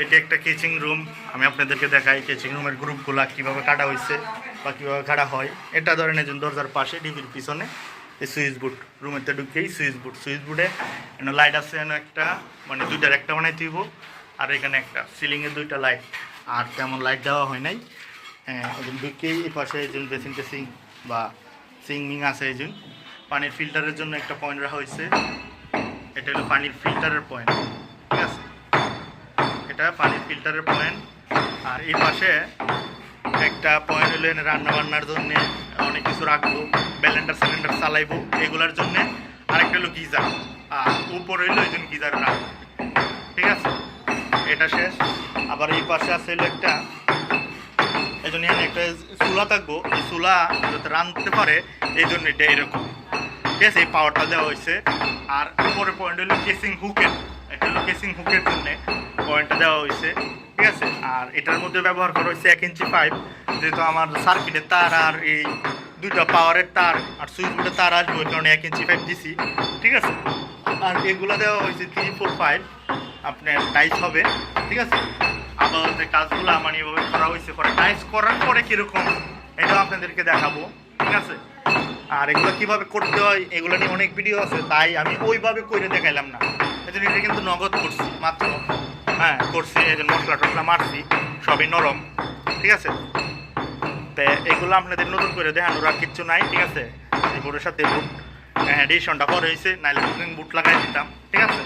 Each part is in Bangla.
এটি একটা কিচিং রুম আমি আপনাদেরকে দেখাই কিচিং রুমের গ্রুপগুলা কীভাবে কাটা হয়েছে বা কীভাবে কাটা হয়। এটা ধরেন একজন দরজার পাশে ডিবির পিছনে এই সুইচ বোর্ড। রুমেতে ঢুকেই সুইচ বোর্ড। সুইচ বোর্ডে লাইট আছে একটা মানে দুইটার একটা বানাই দিব আর এখানে একটা সিলিংয়ে দুইটা লাইট আর তেমন লাইট দেওয়া হয় নাই। হ্যাঁ ঢুকেই এই পাশে একজন বেসিং টেসিং বা সিংমিং আছে একজন পানির ফিল্টারের জন্য একটা পয়েন্ট রাখা হয়েছে এটা হলো পানির ফিল্টারের পয়েন্ট এটা পানির ফিল্টারের পয়েন্ট আর এই পাশে একটা পয়েন্ট হলো এনে রান্না বান্নার জন্য অনেক কিছু রাখব ব্যালেন্ডার সিলিন্ডার চালাইবো, এগুলোর জন্য। আরেকটা হলো গিজার আর উপরে হলো একজন গিজার রাখব ঠিক আছে? এটা শেষ। আবার এই পাশে আছে হলো একটা, এই জন্য এখানে একটা চুলা থাকব। এই চুলা যাতে রাঁধতে পারে, এই জন্য এটা এরকম। ঠিক আছে? এই পাওয়ারটা দেওয়া হয়েছে। আর উপরে পয়েন্ট হলো কেসিং হুকের এটা হলো কেসিং হুকের জন্য। পয়েন্টটা দেওয়া হয়েছে, ঠিক আছে? আর এটার মধ্যে ব্যবহার করা হয়েছে এক ইঞ্চি পাইপ, যেহেতু আমার সার্কিটের তার আর এই দুইটা পাওয়ারের তার আর সুইচ বোর্ডের তার আসবে, ওই কারণে এক ইঞ্চি পাইপ দিছি, ঠিক আছে? আর এগুলো দেওয়া হয়েছে থ্রি ফোর ফাইভ আপনার টাইস হবে, ঠিক আছে? আবার যে কাজগুলো আমার এভাবে করা হয়েছে পরে টাইস করার পরে কীরকম, এটাও আপনাদেরকে দেখাবো, ঠিক আছে? আর এগুলো কীভাবে করতে হয়, এগুলো নিয়ে অনেক ভিডিও আছে, তাই আমি ওইভাবে করে দেখাইলাম না। এই জন্য এটা কিন্তু নগদ করছি, মাত্র হ্যাঁ করছি এই যে মশলা টসলা মারছি সবই নরম ঠিক আছে? তো এগুলো আপনাদের নতুন করে দেখানোর আর কিচ্ছু নাই ঠিক আছে? এই বোর্ডের সাথে বুট হ্যাঁ ডিসিশনটা পরে হয়েছে নাইলে বুকিং বুট লাগাই দিতাম ঠিক আছে?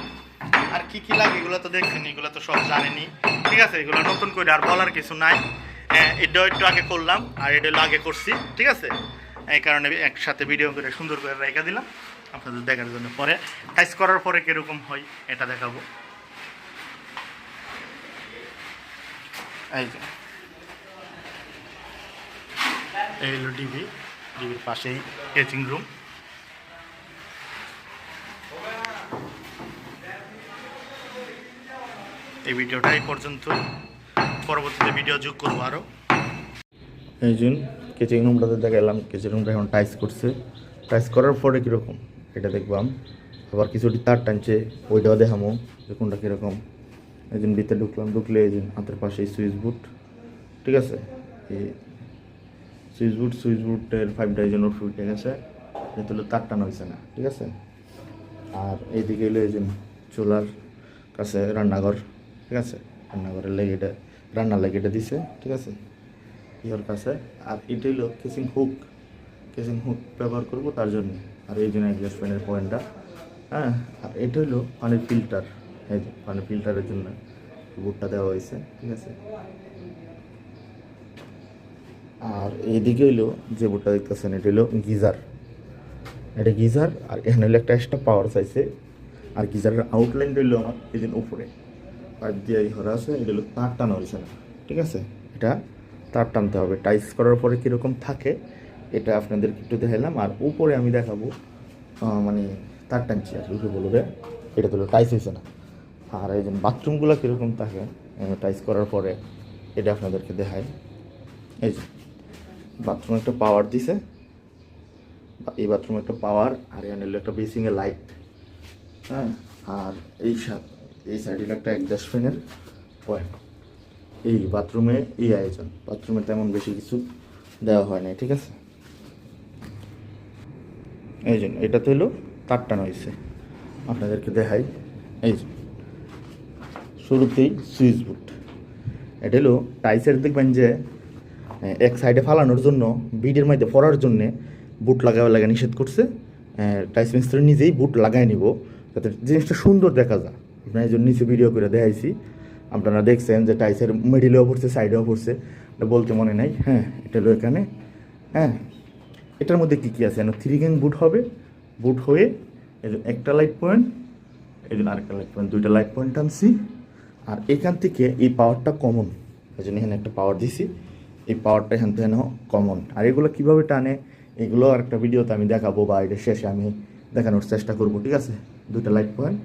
আর কি কি লাগে এগুলো তো দেখছেন এগুলো তো সব জানেনি ঠিক আছে? এগুলো নতুন করে আর বলার কিছু নাই। হ্যাঁ, এটাও একটু আগে করলাম আর এটা আগে করছি ঠিক আছে? এই কারণে একসাথে ভিডিও করে সুন্দর করে রেখে দিলাম আপনাদের দেখার জন্য পরে। টাইস করার পরে কীরকম হয় এটা দেখাবো। এই হলো ডিবি ডিবির পাশেই কেচিং রুম এই ভিডিওটা এই পর্যন্ত। পরবর্তীতে ভিডিও যোগ করব আরও এই জন্য কেচিং রুমটাতে দেখালাম কেচিং রুমটা এখন টাইস করছে। টাইস করার পরে কীরকম? এটা দেখবাম আবার কিছুটি তার টানছে, ওইটাও দেখামো যে কোনটা কীরকম। এই জন্য ভিতরে ঢুকলাম, ঢুকলে এই হাতের পাশে সুইচ বুট ঠিক আছে? এই সুইচ বুট সুইচ বুটের ফাইভটা এই জন্য উঠে গেছে যেহেতু হলো তার টানা হয়েছে না, ঠিক আছে? আর এইদিকে এলো এই যে চুলার কাছে রান্নাঘর, ঠিক আছে? রান্নাঘরের লেগে এটা রান্নার লেগে এটা দিছে, ঠিক আছে? ইয়োর কাছে, আর এটা হলো কেসিং হুক কেসিং হুক ব্যবহার করব তার জন্য। আর এই জন্য ফ্যানের পয়েন্টটা হ্যাঁ? আর এটা হলো পানির ফিল্টার এই যে পানির ফিল্টারের জন্য বুটটা দেওয়া হয়েছে, ঠিক আছে? আর এইদিকে হইল যে বুটটা দেখতেছেন, এটা হলো গিজার। এটা গিজার, আর এখানে হলো একটা এক্সট্রা পাওয়ার চাইছে। আর গিজারের আউটলাইন হইল আমার এই যে উপরে। পাইপ দিয়ে ঘরে আছে, এটা হলো তার টানা হয়েছে না, ঠিক আছে? এটা তার টানতে হবে। টাইস করার পরে কীরকম থাকে, এটা আপনাদেরকে একটু দেখালাম আর উপরে আমি দেখাবো মানে তার টানছি আর কি বলবে? এটা তো টাইস হয়েছে না। আর এই যে বাথরুমগুলো কীরকম থাকে টাইস করার পরে এটা আপনাদেরকে দেখায় এই যে বাথরুমে একটা পাওয়ার দিছে। এই বাথরুমে একটা পাওয়ার আর এখানে হলো একটা বেসিংয়ে লাইট হ্যাঁ আর এই এই সাইডে হলো একটা অ্যাডজাস্ট ফ্যানের পয়েন্ট এই বাথরুমে এই আয়োজন বাথরুমে তেমন বেশি কিছু দেওয়া হয় না ঠিক আছে? এই জন্য এটাতে হলো তার টানা হয়েছে আপনাদেরকে দেখাই। এই যে শুরুতেই সুইচ বুট এটা হলো টাইসের দেখবেন যে এক সাইডে ফালানোর জন্য বিডের মধ্যে পড়ার জন্য বুট লাগাবে লাগা নিষেধ করছে। টাইস মিস্ত্রি নিজেই বুট লাগাই নিব, যাতে জিনিসটা সুন্দর দেখা যায়। আপনার এই জন্য নিচে ভিডিও করে দেখাইছি। আপনারা দেখছেন যে টাইসের মিডিলেও পড়ছে সাইডেও পড়ছে। এটা বলতে মনে নাই। হ্যাঁ এটা হলো এখানে। হ্যাঁ এটার মধ্যে কী কী আছে? থ্রি গ্যাং বুট হবে। বুট হয়ে, এই একটা লাইট পয়েন্ট জন্য আরেকটা লাইট পয়েন্ট দুইটা লাইট পয়েন্ট টানছি। আর এখান থেকে এই পাওয়ারটা কমন এই জন্য এখানে একটা পাওয়ার দিছি। এই পাওয়ারটা এখান থেকে কমন আর এগুলো কীভাবে টানে, এগুলো আর একটা ভিডিওতে আমি দেখাবো বা এটা শেষে আমি দেখানোর চেষ্টা করব, ঠিক আছে? দুইটা লাইট পয়েন্ট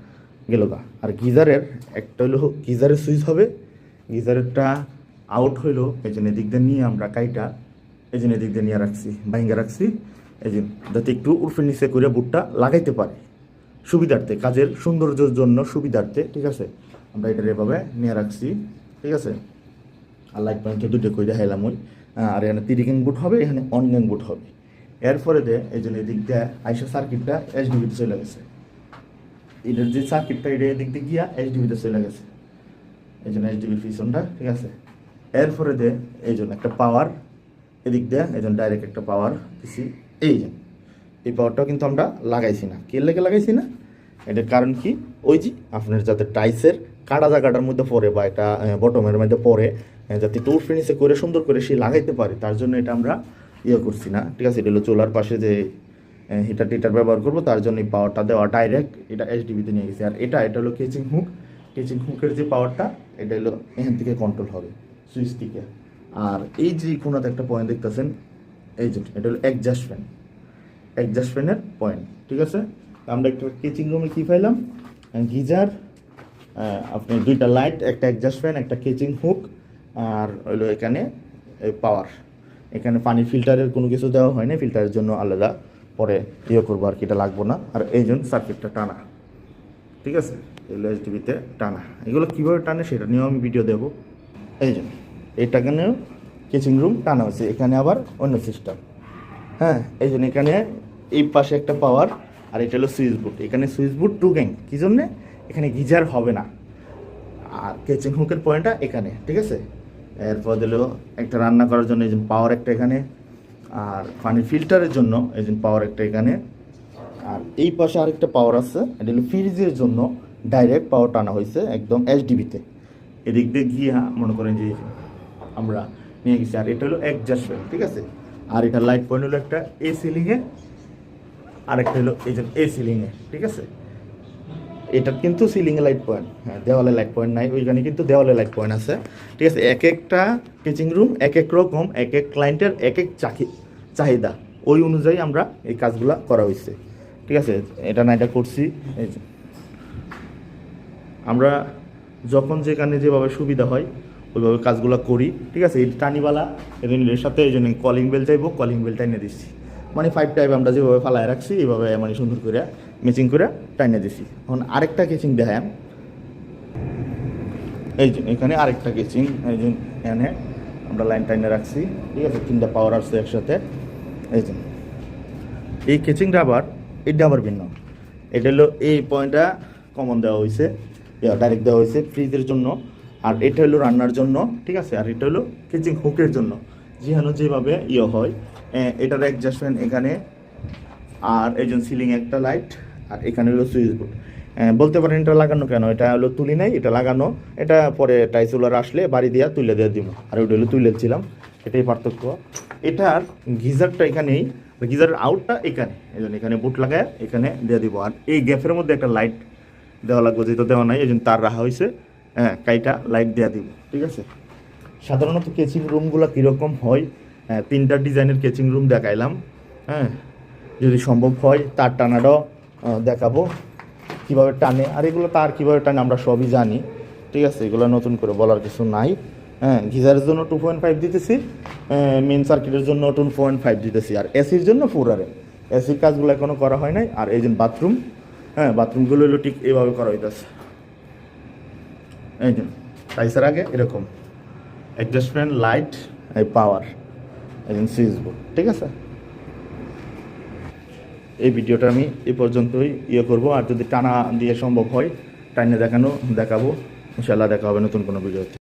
গেল গা। আর গিজারের, একটা হলো গিজারের সুইচ হবে। গিজারেরটা আউট হইল, এই জন্য এদিক দিয়ে নিয়ে আমরা কাইটা, এই জন্য এদিক দিয়ে নিয়ে রাখছি বাইঙ্গা রাখছি। এই জন্য যাতে একটু উর্ফে নিচে করে বুটটা লাগাইতে পারে। সুবিধার্থে, কাজের সৌন্দর্যের জন্য সুবিধার্থে, ঠিক আছে? আমরা এটা এভাবে নিয়ে রাখছি, ঠিক আছে? আর লাইট পয়েন্টে দুটো করে দেখাইলাম ওই। আর এখানে তিরিকিং বুট হবে, এখানে অনগ্যাং বুট হবে। এরপরে দে, এই জন্য এদিক দিয়ে আইসা সার্কিটটা এইচডিবিতে চলে গেছে। এটার যে সার্কিটটা এটা এদিক দিয়ে গিয়া এইচডিবিতে চলে গেছে। এই জন্য এইচডিবির পিছনটা, ঠিক আছে? এরপরে দে, এই জন্য একটা পাওয়ার এদিক দিয়ে, এই জন্য ডাইরেক্ট একটা পাওয়ার দিছি। এই যে, এই পাওয়ারটাও কিন্তু আমরা লাগাইছি না। কে লেগে লাগাইছি না? এটার কারণ কি? ওই যে আপনার যাতে টাইসের কাটা জায়গাটার মধ্যে পড়ে বা এটা বটমের মধ্যে পড়ে যাতে টুর ফিনিশে করে সুন্দর করে সে লাগাইতে পারে, তার জন্য এটা আমরা ইয়ে করছি না। ঠিক আছে, এটা হলো চোলার পাশে যে হিটার টিটার ব্যবহার করব, তার জন্য এই পাওয়ারটা দেওয়া ডাইরেক্ট এটা এইচডিবিতে নিয়ে গেছি। আর এটা এটা হলো কেচিং হুক কেচিং হুকের যে পাওয়ারটা এটা হলো এখান থেকে কন্ট্রোল হবে সুইচ থেকে আর এই যে কোনাতে একটা পয়েন্ট দেখতেছেন, এই যে, এটা হলো একজাস্ট ফ্যান একজাস্ট ফ্যানের পয়েন্ট ঠিক আছে? আমরা একটা কেচিং রুমে কী পাইলাম? গিজার আপনি দুইটা লাইট একটা অ্যাডজাস্ট ফ্যান একটা কেচিং হুক আর হলো এখানে পাওয়ার এখানে পানি ফিল্টারের কোনো কিছু দেওয়া হয় না ফিল্টারের জন্য আলাদা। পরে ইয়ে করব আর কি, এটা লাগবো না। আর এই জন্য সার্কিটটা টানা। ঠিক আছে? এগুলো এইচডিবিতে টানা। এগুলো কীভাবে টানে সেটা নিয়েও আমি ভিডিও দেবো। এই জন্য। এইটাখানেও কিচিং রুম টানা হয়েছে। এখানে আবার অন্য সিস্টেম হ্যাঁ এই জন্য এখানে এই পাশে একটা পাওয়ার আর এটা হলো সুইচ বোর্ড এখানে সুইচ বোর্ড টু গ্যাং কী জন্যে? এখানে গিজার হবে না। আর কিচেন হুকের পয়েন্টটা এখানে, ঠিক আছে? এরপর দিল একটা রান্না করার জন্য, এই পাওয়ার একটা এখানে, আর পানি ফিল্টারের জন্য, এই পাওয়ার একটা এখানে। আর এই পাশে আরেকটা পাওয়ার আছে, এটা হলো ফ্রিজের জন্য ডাইরেক্ট পাওয়ার টানা হয়েছে একদম এইচডিবিতে এদিক দিয়ে গিয়ে মনে করেন যে আমরা নিয়ে গেছি, আর এটা হলো একজাস্ট ফ্যান ঠিক আছে? আর এটা লাইট পয়েন্ট হলো একটা এ সিলিংয়ে আরেকটা হলো এই যে এ সিলিংয়ে ঠিক আছে? এটা কিন্তু সিলিংয়ে লাইট পয়েন্ট হ্যাঁ দেওয়ালে লাইট পয়েন্ট নাই, ওইখানে কিন্তু দেওয়ালে লাইট পয়েন্ট আছে। ঠিক আছে, এক একটা কিচিং রুম এক এক রকম, এক এক ক্লায়েন্টের এক এক চাকি চাহিদা। ওই অনুযায়ী আমরা এই কাজগুলো করা হয়েছে ঠিক আছে, এটা না এটা করছি আমরা যখন যেখানে যেভাবে সুবিধা হয়, ওইভাবে কাজগুলো করি। ঠিক আছে, এই টানিওয়ালা এর সাথে, এই জন্য কলিং বেল চাইব কলিং বেল টাইনে দিচ্ছি। মানে ফাইভ টাইপ আমরা যেভাবে ফালায় রাখছি, এইভাবে মানে সুন্দর করে ম্যাচিং করে টাইনে দিছি। এখন আরেকটা কেচিং দেখাম এই যে, এখানে আরেকটা কেচিং এই যে, এখানে আমরা লাইন টাইনে রাখছি। ঠিক আছে, তিনটা পাওয়ার আসছে একসাথে। এই যে, এই কেচিংটা আবার, এটা আবার ভিন্ন। এটা হলো এই পয়েন্টটা কমন দেওয়া হয়েছে ডাইরেক্ট দেওয়া হয়েছে ফ্রিজের জন্য। আর এটা হলো রান্নার জন্য, ঠিক আছে? আর এটা হলো কিচিং হুকের জন্য। যেহেতু যেভাবে ইয়ে হয় এটার অ্যাডজাস্টমেন্ট এখানে, আর এই জন্য সিলিং একটা লাইট আর এখানে হলো সুইচ বোর্ড বলতে পারেন এটা লাগানো কেন? এটা হলো তুলি নাই, এটা লাগানো। এটা পরে টাইসুলার আসলে বাড়ি দিয়া তুলে দিয়ে দিব। আর ওটা হলো তুলে ছিলাম এটাই পার্থক্য। এটার গিজারটা এখানেই গিজারের আউটটা এখানে। এই জন্য এখানে বুট লাগায় এখানে দিয়ে দিব। আর এই গ্যাপের মধ্যে একটা লাইট দেওয়া লাগবে যেটা দেওয়া নাই, এই জন্য তার রাখা হয়েছে। হ্যাঁ কাইটা লাইট দেওয়া দিব, ঠিক আছে? সাধারণত কেচিং রুমগুলো কীরকম হয় হ্যাঁ, তিনটা ডিজাইনের কেচিং রুম দেখাইলাম হ্যাঁ যদি সম্ভব হয় তার টানাটাও দেখাবো কীভাবে টানে আর এগুলো তার কীভাবে টানে আমরা সবই জানি ঠিক আছে এগুলো নতুন করে বলার কিছু নাই হ্যাঁ গিজারের জন্য টু পয়েন্ট ফাইভ দিতেছি মেন সার্কিটের জন্য টু পয়েন্ট ফাইভ দিতেছি আর এসির জন্য ফোর আর এসির কাজগুলো এখনও করা হয় নাই আর এই যে বাথরুম হ্যাঁ বাথরুমগুলো হলো ঠিক এইভাবে করা হইতেছে। এই যে টাইসের আগে এরকম অ্যাডজাস্টমেন্ট লাইট এই পাওয়ার সুইচ বোর্ড ঠিক আছে? এই ভিডিওটা আমি এ পর্যন্তই ইয়ে করব, আর যদি টানা দিয়ে সম্ভব হয়, টাইনে দেখানো, দেখাবো ইনশাল্লাহ দেখা হবে নতুন কোনো ভিডিওতে।